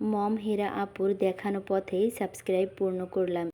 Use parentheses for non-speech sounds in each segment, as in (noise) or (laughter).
মম হেরা আপুর দেখানো পথেই সাবস্ক্রাইব পূর্ণ করলাম।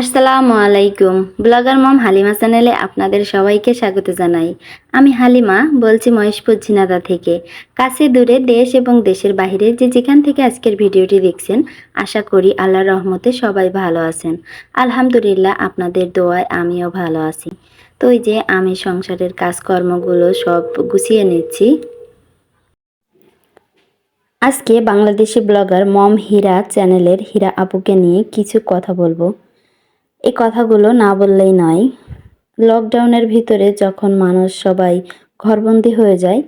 আসসালামু আলাইকুম। ব্লগার মম হালিমা চ্যানেলে আপনাদের সবাইকে স্বাগত জানাই। আমি হালিমা, বলছি মহেশপুর ঝিনাদা থেকে। কাছে দূরে দেশ এবং দেশের বাইরে যে যেখান থেকে আজকের ভিডিওটি দেখছেন, আশা করি আল্লাহর রহমতে সবাই ভালো আছেন। আলহামদুলিল্লাহ আপনাদের দোয়ায় আমিও ভালো আছি। তো এই যে আমি সংসারের কাজকর্মগুলো সব গুছিয়ে নিচ্ছি। আজকে বাংলাদেশি ব্লগার মম হীরা চ্যানেলের হীরা আপুকে নিয়ে কিছু কথা বলব। এই কথাগুলো না বললেই নয়। লকডাউনের ভিতরে যখন মানুষ সবাই ঘরবন্দি হয়ে যায়,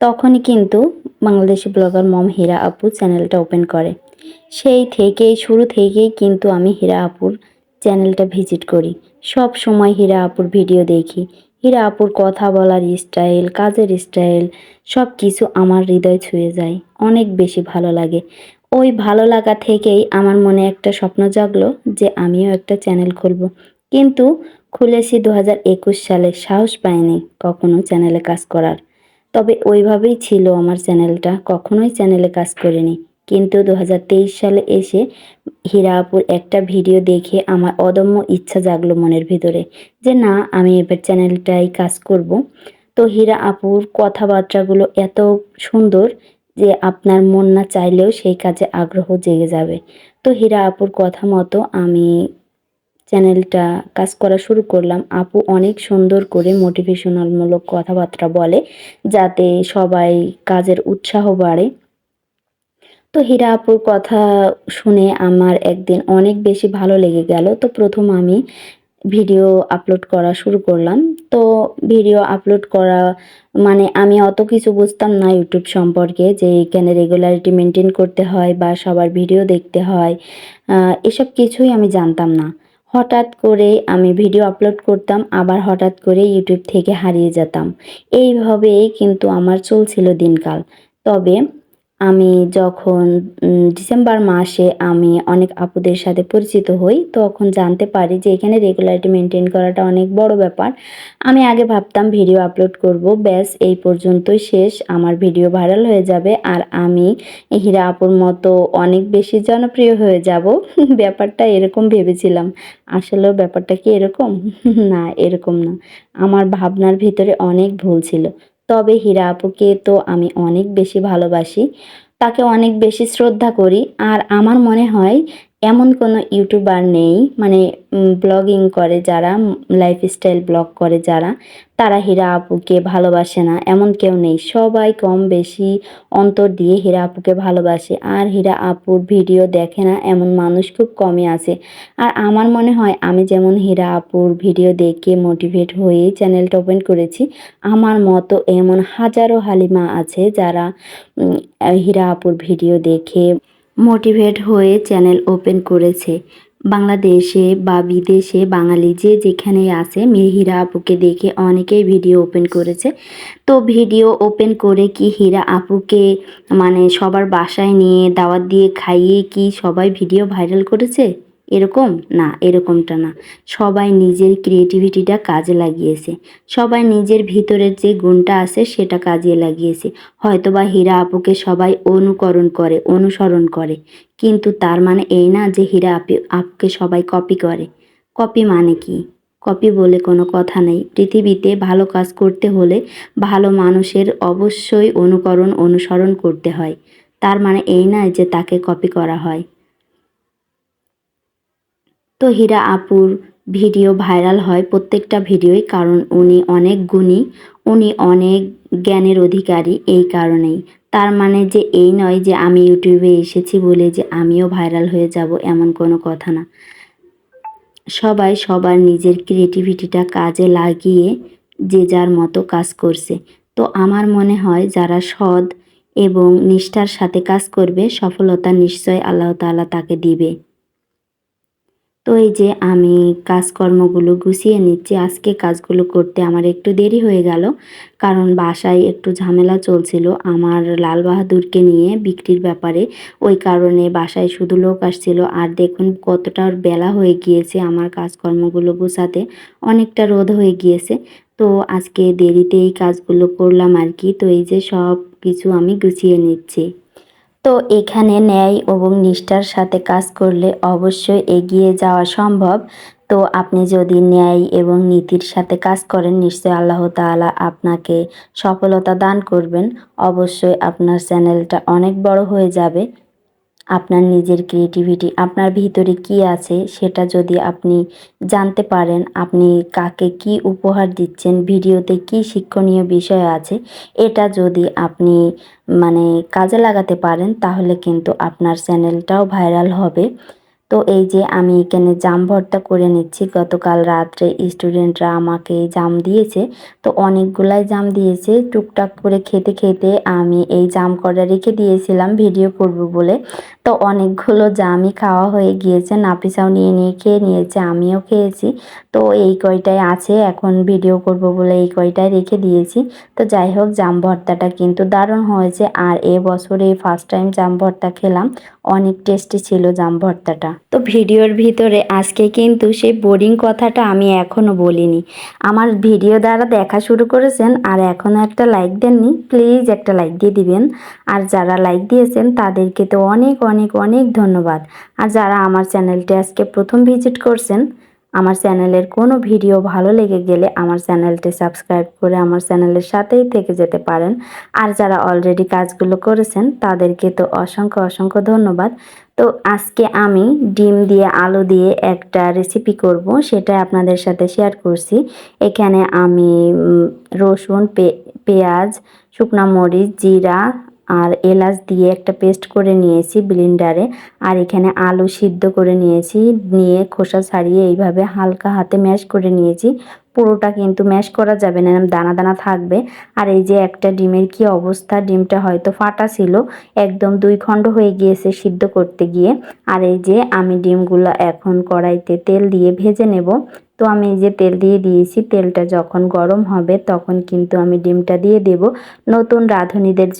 তখনই কিন্তু বাংলাদেশি ব্লগার মম হীরা আপু চ্যানেলটা ওপেন করে। সেই থেকেই, শুরু থেকেই কিন্তু আমি হীরা আপুর চ্যানেলটা ভিজিট করি। সব সময় হীরা আপুর ভিডিও দেখি। হীরা আপুর কথা বলার স্টাইল, কাজের স্টাইল সব কিছু আমার হৃদয় ছুঁয়ে যায়। অনেক বেশি ভালো লাগে। ওই ভালো লাগা থেকেই আমার মনে একটা স্বপ্ন জাগলো যে আমিও একটা চ্যানেল খুলব। কিন্তু খুলেছি দু হাজার একুশ সালে, সাহস পাইনি কখনো চ্যানেলে কাজ করার। তবে ওইভাবেই ছিল আমার চ্যানেলটা, কখনোই চ্যানেলে কাজ করিনি। কিন্তু দু হাজার তেইশ সালে এসে হীরা আপুর একটা ভিডিও দেখে আমার অদম্য ইচ্ছা জাগলো মনের ভিতরে যে না, আমি এবার চ্যানেলটাই কাজ করব। তো হীরা আপুর কথাবার্তাগুলো এত সুন্দর যে আপনার মন না চাইলেও সেই কাজে আগ্রহ জেগে যাবে। তো হীরা আপুর কথা মতো আমি চ্যানেলটা কাজ করা শুরু করলাম। আপু অনেক সুন্দর করে মোটিভেশনালমূলক কথাবার্তা বলে, যাতে সবাই কাজের উৎসাহ বাড়ে। তো হীরা আপুর কথা শুনে আমার একদিন অনেক বেশি ভালো লেগে গেল। তো প্রথম আমি ভিডিও আপলোড করা শুরু করলাম। তো ভিডিও আপলোড করা মানে আমি অত কিছু বুঝতাম না ইউটিউব সম্পর্কে, যে এখানে রেগুলারিটি মেনটেন করতে হয় বা সবার ভিডিও দেখতে হয় এসব কিছুই আমি জানতাম না। হঠাৎ করে আমি ভিডিও আপলোড করতাম, আবার হঠাৎ করে ইউটিউব থেকে হারিয়ে যেতাম। এইভাবেই কিন্তু আমার চলছিল দিনকাল। তবে আমি যখন ডিসেম্বর মাসে আমি অনেক আপুদের সাথে পরিচিত হই, তখন জানতে পারি যে এখানে রেগুলারিটি মেনটেন করাটা অনেক বড় ব্যাপার। আমি আগে ভাবতাম ভিডিও আপলোড করব, ব্যাস এই পর্যন্তই শেষ, আমার ভিডিও ভাইরাল হয়ে যাবে, আর আমি হীরা আপুর মতো অনেক বেশি জনপ্রিয় হয়ে যাব। (laughs) ব্যাপারটা এরকম ভেবেছিলাম। আসলেও ব্যাপারটা কি এরকম? (laughs) না এরকম না। আমার ভাবনার ভিতরে অনেক ভুল ছিল। তবে হীরা আপুকে তো আমি অনেক বেশি ভালোবাসি। তাকে অনেক বেশি শ্রদ্ধা করি। আর আমার মনে হয় এমন কোনো ইউটিউবার নেই মানে ব্লগিং করে যারা লাইফস্টাইল ব্লগ করে যারা, তারা হীরা আপুকে ভালোবাসে না, এমন কেউ নেই। সবাই কম বেশি অন্তর দিয়ে হীরা আপুকে ভালোবাসে, আর হীরা আপুর ভিডিও দেখে না এমন মানুষ খুব কমই আছে। আর আমার মনে হয়, আমি যেমন হীরা আপুর ভিডিও দেখে মোটিভেট হয়ে চ্যানেলটা ওপেন করেছি, আমার মতো এমন হাজারো হালিমা আছে যারা হীরা আপুর ভিডিও দেখে মোটিভেট হয়ে চ্যানেল ওপেন করেছে। বাংলাদেশে বা বিদেশে বাঙালি যে যেখানে আছে হীরা আপুকে দেখে অনেকেই ভিডিও ওপেন করেছে। তো ভিডিও ওপেন করে কি হীরা আপুকে মানে সবার বাসায় নিয়ে দাওয়াত দিয়ে খাইয়ে কি সবাই ভিডিও ভাইরাল করেছে? এরকম? না, এরকমটা না। সবাই নিজের ক্রিয়েটিভিটিটা কাজে লাগিয়েছে। সবাই নিজের ভিতরের যে গুণটা আছে সেটা কাজে লাগিয়েছে। হয়তো বা হীরা আপুকে সবাই অনুকরণ করে, অনুসরণ করে। কিন্তু তার মানে এই না যে হীরা আপি, আপুকে সবাই কপি করে। কপি মানে কি? কপি বলে কোনো কথা নেই। পৃথিবীতে ভালো কাজ করতে হলে ভালো মানুষের অবশ্যই অনুকরণ, অনুসরণ করতে হয়। তার মানে এই নয় যে তাকে কপি করা হয়। তো হীরা আপুর ভিডিও ভাইরাল হয় প্রত্যেকটা ভিডিওই কারণ উনি অনেক গুণী, উনি অনেক জ্ঞানের অধিকারী এই কারণেই। তার মানে যে এই নয় যে আমি ইউটিউবে এসেছি বলে যে আমিও ভাইরাল হয়ে যাব এমন কোনো কথা না। সবাই সবার নিজের ক্রিয়েটিভিটিটা কাজে লাগিয়ে যে যার মতো কাজ করছে। তো আমার মনে হয় যারা সৎ এবং নিষ্ঠার সাথে কাজ করবে, সফলতা নিশ্চয় আল্লাহ তাআলা তাকে দিবে। তো এই যে আমি কাজকর্মগুলো গুছিয়ে নিচ্ছি, আজকে কাজগুলো করতে আমার একটু দেরি হয়ে গেল। কারণ বাসায় একটু ঝামেলা চলছিল। আমার লাল বাহাদুরকে নিয়ে বিক্রির ব্যাপারে। ওই কারণে বাসায় শুধু লোক আসছিল। আর দেখুন কতটা বেলা হয়ে গিয়েছে আমার কাজকর্মগুলো গোছাতে। অনেকটা রোদ হয়ে গিয়েছে। তো আজকে দেরিতে এই কাজগুলো করলাম আর কি। তো এই যে সব কিছু আমি গুছিয়ে নিচ্ছি। তো এখানে ন্যায় এবং নিষ্ঠার সাথে কাজ করলে অবশ্যই এগিয়ে যাওয়া সম্ভব। তো আপনি যদি ন্যায় এবং নীতির সাথে কাজ করেন, নিশ্চয়ই আল্লাহ তালা আপনাকে সফলতা দান করবেন। অবশ্যই আপনার চ্যানেলটা অনেক বড় হয়ে যাবে। আপনার নিজের ক্রিয়েটিভিটি আপনার ভিতরে কি আছে সেটা যদি আপনি জানতে পারেন, আপনি কাকে কি উপহার দিচ্ছেন, ভিডিওতে কি শিক্ষণীয় বিষয় আছে, এটা যদি আপনি মানে কাজে লাগাতে পারেন, তাহলে কিন্তু আপনার চ্যানেলটাও ভাইরাল হবে। তো এই যে আমি এখানে জাম ভর্তা করে নিচ্ছি, গতকাল রাত্রে স্টুডেন্টরা আমাকে জাম দিয়েছে, তো অনেকগুলাই জাম দিয়েছে, টুকটাক করে খেতে খেতে আমি এই জাম কটা রেখে দিয়েছিলাম, ভিডিও করব বলে। তো অনেকগুলো জামই খাওয়া হয়ে গিয়েছে। নাপিসাও নিয়ে নিয়ে খেয়ে নিয়েছে, আমিও খেয়েছি। তো এই কয়টাই আছে, এখন ভিডিও করব বলে এই কয়টাই রেখে দিয়েছি। তো যাই হোক, জাম ভর্তাটা কিন্তু দারুণ হয়েছে। আর এ বছরে ফার্স্ট টাইম জাম ভর্তা খেলাম। অনেক টেস্টি ছিল জাম ভর্তাটা। তো ভিডিওর ভিতরে আজকে কিন্তু সেই বোরিং কথাটা আমি এখনও বলিনি। আমার ভিডিও দ্বারা দেখা শুরু করেছেন আর এখনও একটা লাইক দেননি প্লিজ একটা লাইক দিয়ে দিবেন। আর যারা লাইক দিয়েছেন তাদেরকে তো অনেক অনেক অনেক অনেক ধন্যবাদ। আর যারা আমার চ্যানেলটি আজকে প্রথম ভিজিট করছেন, আমার চ্যানেলের কোনো ভিডিও ভালো লেগে গেলে আমার চ্যানেলটি সাবস্ক্রাইব করে আমার চ্যানেলের সাথেই থেকে যেতে পারেন। আর যারা অলরেডি কাজগুলো করেছেন, তাদেরকে তো অসংখ্য অসংখ্য ধন্যবাদ। তো আজকে আমি ডিম দিয়ে আলু দিয়ে একটা রেসিপি করব সেটা আপনাদের সাথে শেয়ার করছি। এখানে আমি রসুন পেঁয়াজ, শুকনা মরিচ, জিরা আর এলাচ দিয়ে একটা পেস্ট করে নিয়েছি ব্লিন্ডারে। আর এখানে আলু সিদ্ধ করে নিয়েছি, নিয়ে খোসা ছাড়িয়ে এইভাবে হালকা হাতে ম্যাশ করে নিয়েছি। পুরোটা কিন্তু ম্যাশ করা যাবে না, দানা দানা থাকবে। আর এই যে একটা ডিমের কি অবস্থা, ডিমটা হয়তো ফাটা ছিল, একদম দুই খণ্ড হয়ে গিয়েছে সিদ্ধ করতে গিয়ে। আর এই যে আমি ডিমগুলো এখন কড়াইতে তেল দিয়ে ভেজে নেব। তো আমি যে তেল দিয়ে দিয়েছি, তেলটা যখন গরম হবে তখন কিন্তু আমি ডিমটা দিয়ে দেব। নতুন রাঁধুনিদের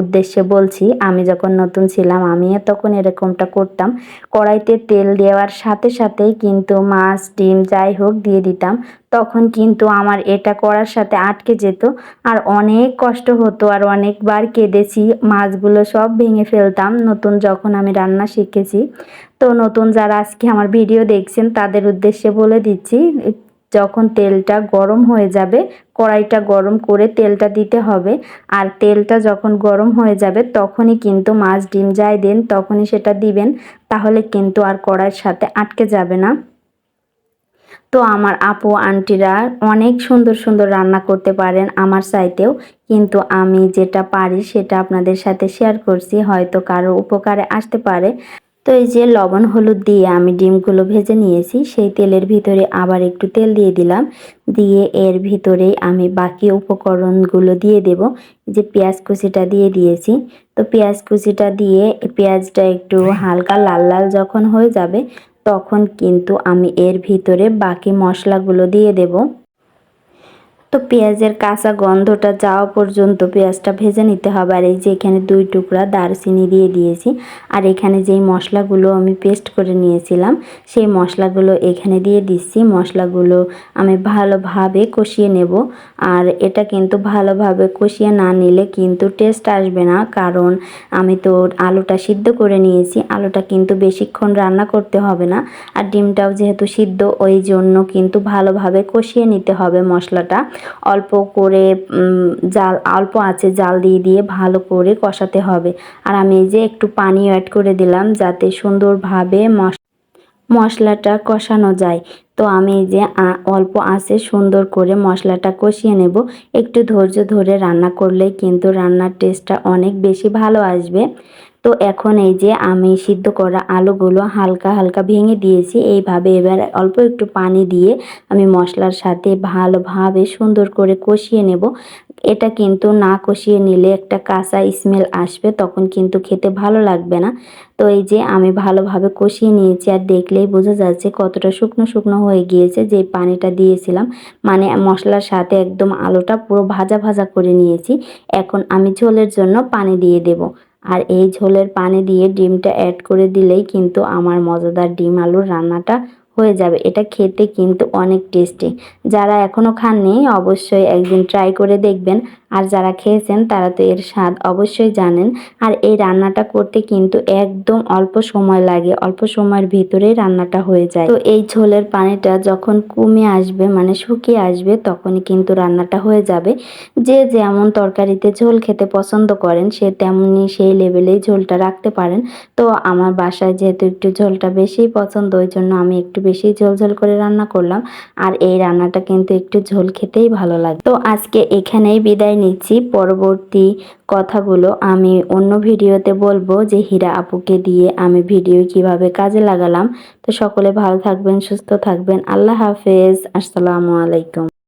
উদ্দেশ্যে বলছি, আমি যখন নতুন ছিলাম আমিও তখন এরকমটা করতাম। কড়াইতে তেল দেওয়ার সাথে সাথেই কিন্তু মাছ, ডিম যাই হোক দিয়ে দিতাম। তখন কিন্তু আমার এটা করার সাথে আটকে যেত। আর অনেক কষ্ট হতো আর অনেকবার কেঁদেছি, মাছগুলো সব ভেঙে ফেলতাম নতুন যখন আমি রান্না শিখেছি। তো নতুন যারা আজকে আমার ভিডিও দেখছেন, তাদের উদ্দেশ্যে বলে দিচ্ছি, যখন তেলটা গরম হয়ে যাবে, কড়াইটা গরম করে তেলটা দিতে হবে। আর তেলটা যখন গরম হয়ে যাবে, তখনই কিন্তু মাছ ডিম যাই দেন, তখনই সেটা দিবেন, তাহলে কিন্তু আর কড়াইয়ের সাথে আটকে যাবে না। তো আমার আপু, আন্টিরা অনেক সুন্দর সুন্দর রান্না করতে পারেন আমার চাইতেও। কিন্তু আমি যেটা পারি সেটা আপনাদের সাথে শেয়ার করছি, হয়তো কারও উপকারে আসতে পারে। তো এই যে লবণ, হলুদ দিয়ে আমি ডিমগুলো ভেজে নিয়েছি, সেই তেলের ভিতরে আবার একটু তেল দিয়ে দিলাম। দিয়ে এর ভিতরেই আমি বাকি উপকরণগুলো দিয়ে দেব। যে পেঁয়াজ কুচিটা দিয়ে দিয়েছি। তো পেঁয়াজ কুচিটা দিয়ে পেঁয়াজটা একটু হালকা লাল লাল যখন হয়ে যাবে তখন কিন্তু আমি এর ভিতরে বাকি মশলাগুলো দিয়ে দেব। তো পেঁয়াজের কাঁচা গন্ধটা যাওয়া পর্যন্ত পেঁয়াজটা ভেজে নিতে হবে। আর এই যে এখানে দুই টুকরা দারচিনি দিয়ে দিয়েছি। আর এখানে যেই মশলাগুলো আমি পেস্ট করে নিয়েছিলাম, সেই মশলাগুলো এখানে দিয়ে দিচ্ছি। মশলাগুলো আমি ভালোভাবে কষিয়ে নেব। আর এটা কিন্তু ভালোভাবে কষিয়ে না নিলে কিন্তু টেস্ট আসবে না। কারণ আমি তো আলুটা সিদ্ধ করে নিয়েছি। আলুটা কিন্তু বেশিক্ষণ রান্না করতে হবে না। আর ডিমটাও যেহেতু সিদ্ধ, ওই জন্য কিন্তু ভালোভাবে কষিয়ে নিতে হবে মশলাটা। অল্প করে জাল, অল্প আছে, জাল দিয়ে দিয়ে ভালো করে কষাতে হবে। আর আমি এই যে একটু পানি অ্যাড করে দিলাম যাতে সুন্দরভাবে মশ, মশলাটা কষানো যায়। তো আমি যে অল্প আছে, সুন্দর করে মশলাটা কষিয়ে নেব। একটু ধৈর্য ধরে রান্না করলে কিন্তু রান্নার টেস্টটা অনেক বেশি ভালো আসবে। তো এখন এই যে আমি সিদ্ধ করা আলুগুলো হালকা হালকা ভেঙে দিয়েছি, এইভাবে এবার অল্প একটু পানি দিয়ে আমি মশলার সাথে ভালোভাবে সুন্দর করে কষিয়ে নেব। এটা কিন্তু না কষিয়ে নিলে একটা কাঁচা স্মেল আসবে, তখন কিন্তু খেতে ভালো লাগবে না। তো এই যে আমি ভালোভাবে কষিয়ে নিয়েছি আর দেখলেই বোঝা যাচ্ছে কতটা শুকনো শুকনো হয়ে গিয়েছে যে পানিটা দিয়েছিলাম। মানে মশলার সাথে একদম আলুটা পুরো ভাজা ভাজা করে নিয়েছি। এখন আমি ঝোলের জন্য পানি দিয়ে দেব। আর এই ঝোলের পানি দিয়ে ডিমটা অ্যাড করে দিলেই কিন্তু আমার মজাদার ডিম আলুর রান্নাটা হয়ে যাবে। এটা খেতে কিন্তু অনেক টেস্টি যারা এখনও খাননি, অবশ্যই একদিন ট্রাই করে দেখবেন। আর যারা খেয়েছেন তারা তো এর স্বাদ অবশ্যই জানেন। আর এই রান্নাটা করতে কিন্তু একদম অল্প সময় লাগে, অল্প সময়ের ভিতরেই রান্নাটা হয়ে যায়। তো এই ঝোলের পানিটা যখন কমে আসবে মানে শুকিয়ে আসবে, তখনই কিন্তু রান্নাটা হয়ে যাবে। যে যেমন তরকারিতে ঝোল খেতে পছন্দ করেন, সে তেমনি সেই লেভেলেই ঝোলটা রাখতে পারেন। তো আমার বাসায় যেহেতু একটু ঝোলটা বেশিই পছন্দ, ওই জন্য আমি একটু বেশি ঝোল ঝোল করে রান্না করলাম। আর এই রান্নাটা কিন্তু একটু ঝোল খেতেই ভালো লাগে। তো আজকে এখানেই বিদায় নিচ্ছি। পরবর্তী কথাগুলো আমি অন্য ভিডিওতে বলব যে, হীরা আপুকে দিয়ে আমি ভিডিও কীভাবে কাজে লাগালাম। তো সকলে ভালো থাকবেন, সুস্থ থাকবেন। আল্লাহ হাফেজ। আসসালামু আলাইকুম।